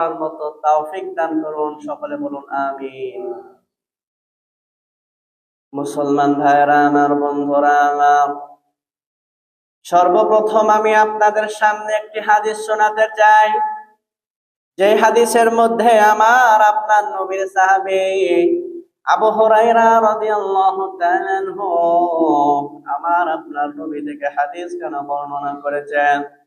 করার মতো তৌফিক দান করুন, সকলে বলুন আমিন। মুসলমান ভাইরা আমার বন্ধুরা, আমার। সর্বপ্রথম আমি আপনাদের সামনে একটি হাদিস শোনাতে চাই। যে হাদিসের মধ্যে আমার আপনার নবীর সাহাবী আবু হুরায়রা রাদিয়াল্লাহু তাআলা আমার আপনার নবী থেকে হাদিস কেন বর্ণনা করেছেন?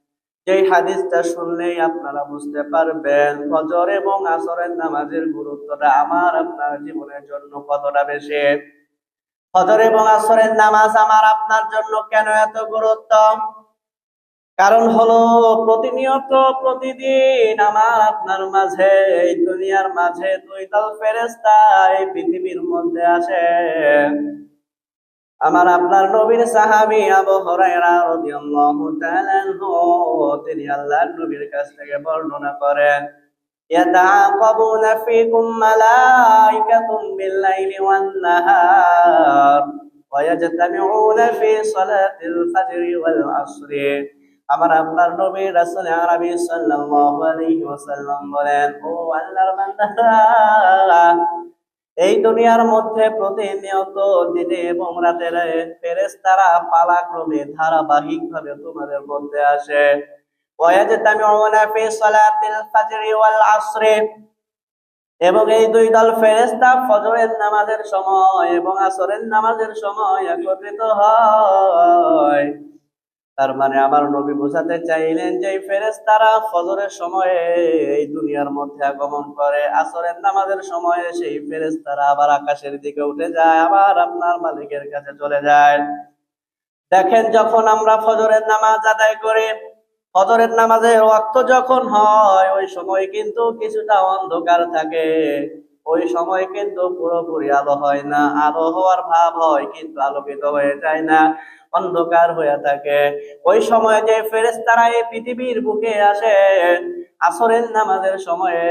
যেই হাদিসটা শুনলেই আপনারা বুঝতে পারবেন, ফজর এবং আসরের নামাজের গুরুত্বটা আমার আপনার জীবনের জন্য কতটা বেশি? ফজর এবং আসরের নামাজ আমার আপনার জন্য কেন এত গুরুত্ব? কারণ হলো প্রতিনিয়ত প্রতিদিন আমার আপনার মাঝে, এই দুনিয়ার মাঝে দুই দল ফেরেস্তা এই পৃথিবীর মধ্যে আসে। আমার আপনার নবীর সাহাবি আবু হুরায়রা রাদিয়াল্লাহু তাআলা তিনি আল্লাহর নবীর কাছ থেকে বর্ণনা করেন, ইয়াতাআকাবুনা ফীকুম মালায়েকাতুম বিল-লাইলি ওয়ান-নাহার ওয়ায়াজতামিউনা ফী সালাতিল ফাজরি ওয়াল আসরি আমার আপনার নবী রাসূল আরবি সাল্লাল্লাহু আলাইহি ওয়াসাল্লাম বলেন, ও আল্লাহর বান্দারা এই দুনিয়ার মধ্যে প্রতিনিয়ত দিনে এবং রাতের ফেরেশতারা পালাক্রমে ধারাবাহিক ভাবে তোমাদের মধ্যে আসে। এবং এই দুই দল ফেরেস্তা ফজরের নামাজের সময় এবং আসরের নামাজের সময় একত্রিত হয়। তার মানে আমার নবী বোঝাতে চাইলেন যে এই ফেরেশতারা ফজরের সময়ে এই দুনিয়ার মধ্যে আগমন করে, আসরের নামাজের সময়ে সেই ফেরেশতারা আবার আকাশের দিকে উঠে যায়, আবার আপনার মালিকের কাছে চলে যায়। দেখেন যখন আমরা ফজরের নামাজ আদায় করি, ফজরের নামাজের ওয়াক্ত যখন হয়, ওই সময় কিন্তু কিছুটা অন্ধকার থাকে। ওই সময় কিন্তু পুরোপুরি আলো হয় না, আলো হওয়ার ভাব হয়, কিন্তু আলোকিত হয়ে যায় না। অন্ধকার হয়ে থাকে। ওই সময় যে ফেরেশতারা এই পৃথিবীর বুকে আসে, আসরের নামাজের সময়ে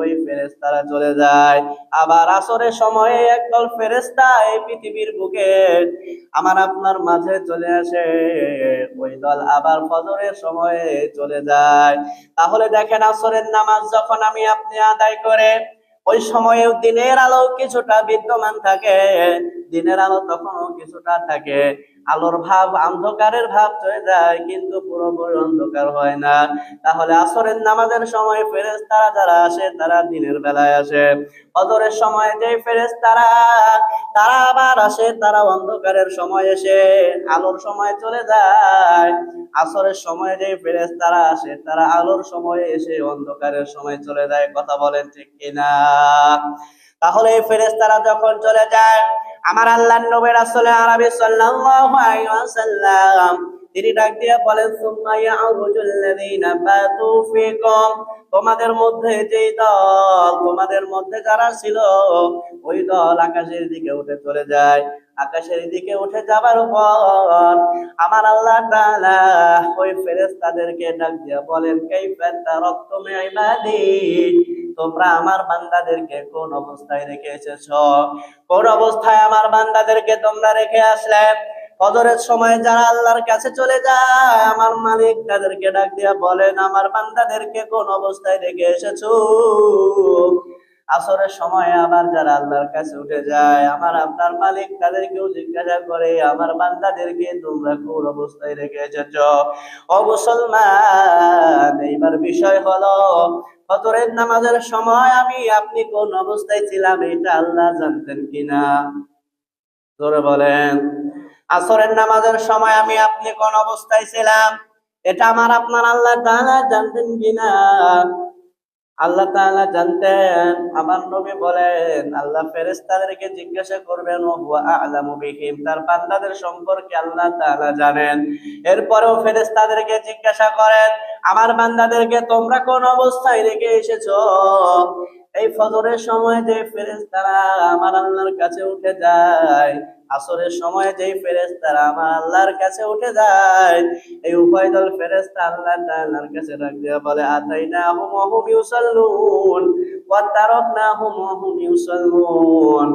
ওই ফেরেশতারা চলে যায়। আবার আসরের সময়ে একদল ফেরেশতা এই পৃথিবীর বুকে আমার আপনার মাঝে চলে আসে। ওই দল আবার ফজরের সময়ে চলে যায়। তাহলে দেখেন আসরের নামাজ যখন আমি আপনি আদায় করে, ওই সময়ে দিনের আলো কিছুটা বিদ্যমান থাকে, দিনের আলো তখনও কিছুটা থাকে। আলোর ভাব অন্ধকারের ভাব চলে যায়, কিন্তু পুরোপুরি অন্ধকার হয় না। তাহলে আসরের নামাজের সময় ফেরেশতারা যারা আসে, তারা দিনের বেলায় আসে। ফজরের সময় যে ফেরেশতারা, তারা তারা আবার আসে, তারা অন্ধকারের সময় এসে আলোর সময় চলে যায়। আসরের সময় যে ফেরেশতারা আসে, তারা আলোর সময় এসে অন্ধকারের সময় চলে যায়। কথা বলেন ঠিক কিনা? তাহলে এই ফেরেশতারা যখন চলে যায়, আমার আল্লাহ নবী রাসূল আরবি সাল্লাল্লাহু তোমাদের মধ্যে যেই দল, তোমাদের মধ্যে যারা ছিল, ওই দল আকাশের দিকে উঠে চলে যায়। আকাশের দিকে উঠে যাবার পর আমার আল্লাহ তাআলা ওই ফেরেশতাদেরকে ডাক দিয়ে বলেন, কাইফা তারাকতুম ইবাদি, তোমরা আমার বান্দাদেরকে কোন অবস্থায় রেখে এসেছ? কোন অবস্থায় আমার বান্দাদেরকে তোমরা রেখে আসলে? ফজরের সময় যারা আল্লাহর কাছে চলে যায়, আমার মালিক তাদেরকে ডাক দিয়া বলেন, আমার বান্দাদেরকে কোন অবস্থায় রেখে এসেছ? আসরের সময় আবার যারা আল্লাহর কাছে উঠে যায়, আমার আপনার মালিক তাদেরকেও জিজ্ঞাসা করে, আমার বান্দাদেরকে তোমরা কোন অবস্থায় রেখে এসেছ? ও মুসলমান, এইবার বিষয় হলো, ফজরের নামাজের সময় আমি, আপনি কোন অবস্থায় ছিলাম, এটা আল্লাহ জানতেন কিনা? বলেন। আসরের নামাজের সময় আমি আপনি কোন অবস্থায় ছিলাম? এটা আমার আপনার আল্লাহ তাআলা জানতেন কিনা? আল্লাহ তাআলা জানতেন। আমার নবী বলেন, আল্লাহ ফেরেশতাদেরকে জিজ্ঞাসা করবেন ও হুয়া আ'লামু তার বান্দাদের সম্পর্কে আল্লাহ তাআলা জানেন। এরপরেও ফেরেশতাদেরকে জিজ্ঞাসা করেন, আমার বান্দাদেরকে তোমরা কোন অবস্থায় রেখে এসেছ? এই ফজরের সময় যে ফেরেশতারা আমার আল্লাহর কাছে উঠে যায় আসরের সময় যেই ফেরেস্তারা আমার আল্লাহর কাছে উঠে যায়, এই উভয় দল ফেরেস্তা আল্লাহ তাআলার কাছে রাখ দেওয়া বলে আতাইনা হুম হুম ইউসাল্লুন তারক না হুম হুম ইউসাল্লুন।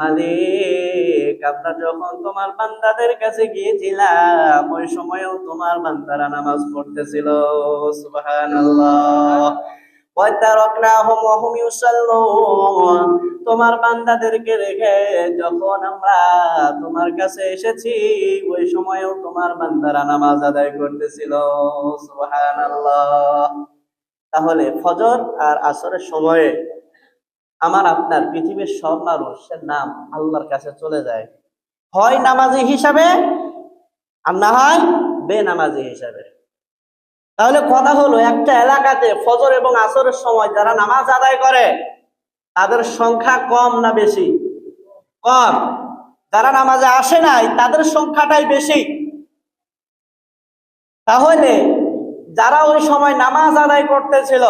মালিক, আমরা যখন তোমার বান্দাদের কাছে গিয়েছিলাম, ওই সময়েও তোমার বান্দারা নামাজ পড়তেছিল। সুবহানাল্লাহ। তোমার বান্দাদেরকে রেখে যখন আমরা তোমার কাছে এসেছি, ওই সময়ও তোমার বান্দারা নামাজ আদায় করতেছিল। তাহলে ফজর আর আসরের সময়ে আমার আপনার পৃথিবীর সব মানুষের নাম আল্লাহর কাছে চলে যায়। হয় নামাজি হিসাবে, আর না হয় বেনামাজি হিসাবে। তাহলে কথা হলো, একটা এলাকাতে ফজর এবং আসরের সময় যারা নামাজ আদায় করে, তাদের সংখ্যা কম না বেশি? কম। যারা নামাজে আসে নাই, তাদের সংখ্যাটাই বেশি। তাহলে যারা ওই সময় নামাজ আদায় করতেছিল,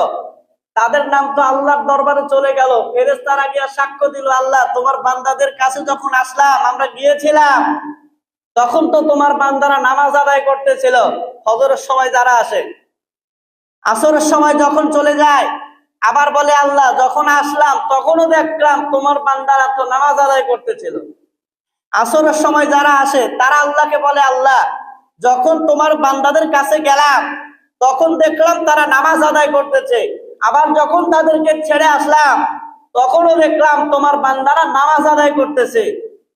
তাদের নাম তো আল্লাহর দরবারে চলে গেল। ফেরেস্তারা গিয়া সাক্ষ্য দিল, আল্লাহ, তোমার বান্দাদের কাছে যখন আসলাম, আমরা গিয়েছিলাম, তখন তো তোমার বান্দারা নামাজ আদায় করতেছিল, ফজরের সময় যারা আসে। আসরের সময় যখন চলে যায়, আবার বলে, আল্লাহ, যখন আসলাম, তখনও দেখলাম তোমার বান্দারা তো নামাজ আদায় করতেছিল। আসরের সময় যারা আসে, তারা আল্লাহকে বলে, আল্লাহ, যখন তোমার বান্দাদের কাছে গেলাম, তখন দেখলাম তারা নামাজ আদায় করতেছে। আবার যখন তাদেরকে ছেড়ে আসলাম, তখনও দেখলাম তোমার বান্দারা নামাজ আদায় করতেছে।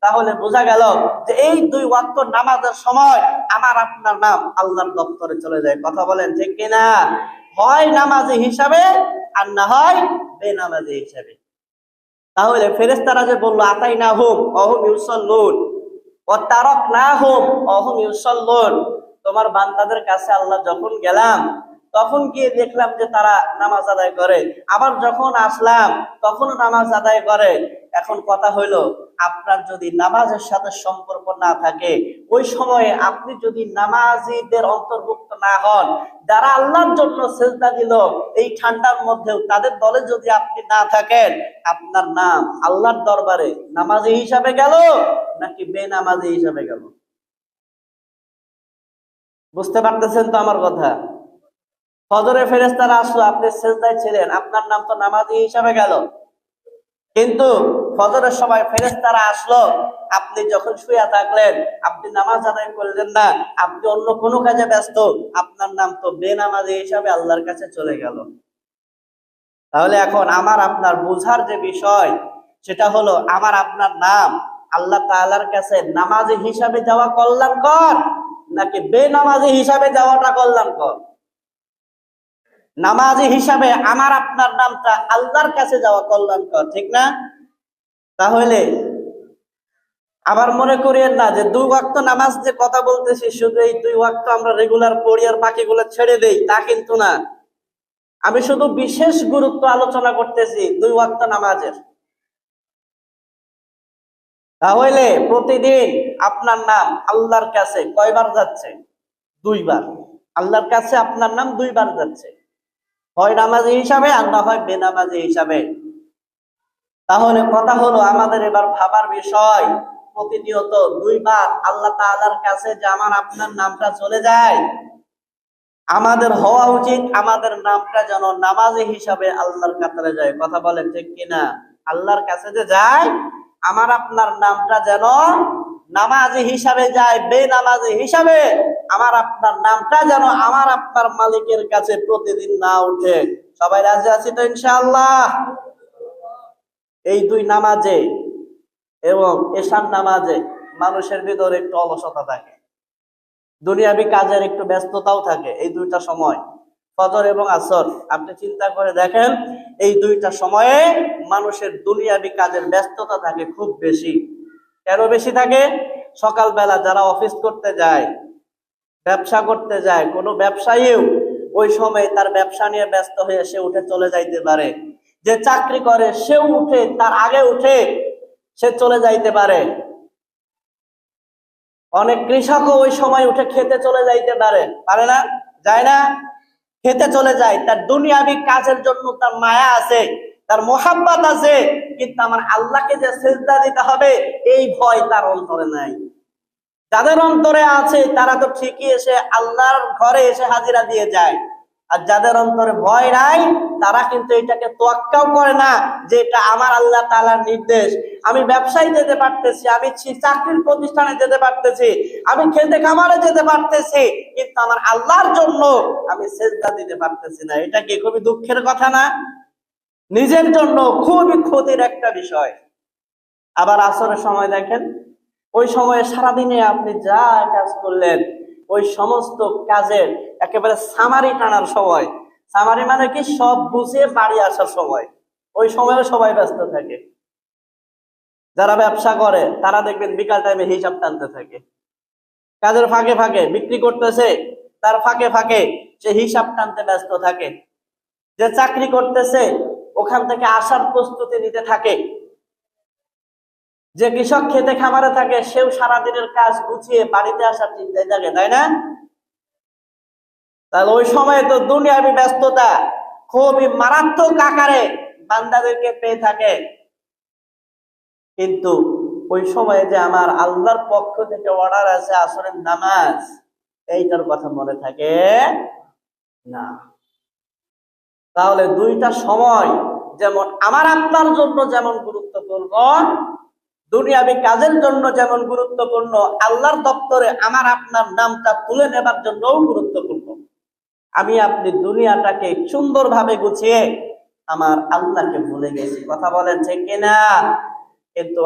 তাহলে বোঝা গেল যে এই দুই ওয়াক্ত নামাজের সময় আমার আপনার নাম আল্লাহর দপ্তরে চলে যায়। কথা বলেন, ঠিক কিনা? হয় নামাজি হিসাবে, আর না হয় বেনামাজি হিসাবে। তাহলে ফেরেস্তারা যে বলল আতাই না হোম অহম ইউসল্লুন ও তারক না হোম অহম ইউসল্লুন, তোমার বান্দাদের কাছে আল্লাহ যখন গেলাম, তখন গিয়ে দেখলাম যে তারা নামাজ আদায় করে। আবার যখন আসলাম, তখনও নামাজ আদায় করে। এখন কথা হইল, আপনার যদি নামাজের সাথে সম্পর্ক না থাকে, ওই সময়ে আপনি যদি নামাজিদের অন্তর্ভুক্ত না হন, যারা আল্লাহর জন্য সেজদা দিল, এই ঠান্ডার মধ্যেও তাদের দলে যদি আপনি না থাকেন, আপনার নাম আল্লাহর দরবারে নামাজি হিসাবে গেল, নাকি বেনামাজি হিসাবে গেল? বুঝতে পারতেছেন তো আমার কথা? ফজরে ফেরেস্তারা আসলো, আপনি সেজদায় ছিলেন, আপনার নাম তো নামাজি হিসাবে গেল। কিন্তু ফজরের সময় ফেরেস্তারা আসলো, আপনি যখন শুয়ে থাকলেন, আপনি নামাজ আদায় করলেন না, আপনি অন্য কোনো কাজে ব্যস্ত, আপনার নাম তো বেনামাজি হিসাবে আল্লাহর কাছে চলে গেল। তাহলে এখন আমার আপনার বুঝার যে বিষয়, সেটা হলো আমার আপনার নাম, আল্লাহ তাআলার কাছে নামাজি হিসাবে যাওয়া কল্যাণকর, নাকি বেনামাজি হিসাবে যাওয়াটা কল্যাণকর? নামাজি হিসাবে আমার আপনার নামটা আল্লাহর কাছে যাওয়া কল্যাণকর, ঠিক না? তাহলে আবার মনে করিয়েন না যে দুই ওয়াক্ত নামাজ যে কথা বলতেছি, শুধু এই দুই ওয়াক্ত আমরা রেগুলার পড়ি আর বাকিগুলো ছেড়ে দেই, তা কিন্তু না। আমি শুধু বিশেষ গুরুত্ব আলোচনা করতেছি দুই ওয়াক্ত নামাজের। তাহলে প্রতিদিন আপনার নাম আল্লাহর কাছে কয়বার যাচ্ছে? দুইবার। আল্লাহর কাছে আপনার নাম দুইবার যাচ্ছে। হয় নামাজি হিসাবে আর না হয় বেনামাজি হিসাবে। তাহলে কথা হলো আমাদের এবার ভাবার বিষয়। প্রতিনিয়ত দুইবার আল্লাহ তাআলার কাছে যে আমার আপনার নামটা চলে যায়, আমাদের হওয়া উচিত আমাদের নামটা যেন নামাজি হিসাবে আল্লাহর কাতারে যায়। কথা বলেন ঠিক কিনা? আল্লাহর কাছে যে যায়, আমার আপনার নামটা যেন নামাজি হিসাবে যায়, বেনামাজি হিসাবে, আমার আপনার নামটা যেন আমার আপনার মালিকের কাছে প্রতিদিন না উঠে। সবাই রাজি আছি তো ইনশাআল্লাহ? এই দুই নামাজে এবং এশান নামাজে মানুষের ভিতরে একটু অলসতা থাকে। দুনিয়াবি কাজের একটু ব্যস্ততাও থাকে এই দুইটা সময়। ফজর এবং আসর, আপনি চিন্তা করে দেখেন, এই দুইটা সময়ে মানুষের দুনিয়াবি কাজের ব্যস্ততা থাকে খুব বেশি। কেন বেশি থাকে? সকালবেলা যারা অফিস করতে যায়, ব্যবসা করতে যায়, কোনো ব্যবসায়ীও ওই সময় তার ব্যবসা নিয়ে ব্যস্ত হয়ে সে উঠে চলে যাইতে পারে। যে চাকরি করে, সেও উঠে, তার আগে উঠে সে চলে যাইতে পারে। অনেক কৃষকও ওই সময় উঠে খেতে চলে যাইতে পারে। পারে না? যায় না? খেতে চলে যায়। তার দুনিয়াবি কাজের জন্য তার মায়া আছে। তার মোহাব্বত আছে, কিন্তু আমার আল্লাহকে যে সেজদা দিতে হবে, এই ভয় তার অন্তরে নাই। যাদের অন্তরে আছে, তারা তো ঠিকই এসে আল্লাহর ঘরে এসে হাজিরা দিয়ে যায়। আর যাদের অন্তরে ভয় নাই, তারা কিন্তু এটাকে তোয়াক্কাও করে না যে এটা আমার আল্লাহ তালার নির্দেশ। আমি ব্যবসায় যেতে পারতেছি, আমি চাকরির প্রতিষ্ঠানে যেতে পারতেছি, আমি খেতে খামারে যেতে পারতেছি, কিন্তু আমার আল্লাহর জন্য আমি সেজদা দিতে পারতেছি না। এটা কি খুবই দুঃখের কথা না? নিজের জন্য খুবই ক্ষতির একটা বিষয়। আবার আসরের সময় দেখেন, ওই সময়ে সারাদিনে আপনি যা কাজ করলেন, ওই সমস্ত কাজের একেবারে সামারি টানার সময়। সামারি মানে কি? সব বুঝে বাড়ি আসার সময়। ওই সময়ে সবাই ব্যস্ত থাকে। যারা ব্যবসা করে, তারা দেখবেন বিকাল টাইমে হিসাব টানতে থাকে। কাজের ফাঁকে ফাঁকে বিক্রি করতেছে, তার ফাঁকে ফাঁকে সে হিসাব টানতে ব্যস্ত থাকে। যে চাকরি করতেছে ওখান থেকে আসার প্রস্তুতি নিতে থাকে। যে কৃষক খেতে খামারে থাকে, সেও সারাদিনের কাজ গুছিয়ে বাড়িতে আসার চিন্তায় থাকে, তাই না? তাহলে ওই সময় তো দুনিয়াবি ব্যস্ততা, খুবই মারাত্মক আকারে বান্দাদেরকে পেয়ে থাকে। কিন্তু ওই সময়ে যে আমার আল্লাহর পক্ষ থেকে অর্ডার আছে আসরের নামাজ, এইটার কথা মনে থাকে না। তাহলে দুইটা সময় যেমন আমার আত্মার জন্য যেমন গুরুত্বপূর্ণ, দুনিয়াবি কাজের জন্য যেমন গুরুত্বপূর্ণ, আল্লাহর দপ্তরে আমার আপনার নামটা তুলে নেবার জন্যও গুরুত্বপূর্ণ। আমি আপনি দুনিয়াটাকে সুন্দরভাবে গুছিয়ে আমার আল্লাহকে ভুলে গেছি। কথা বলেন ঠিক কিনা? কিন্তু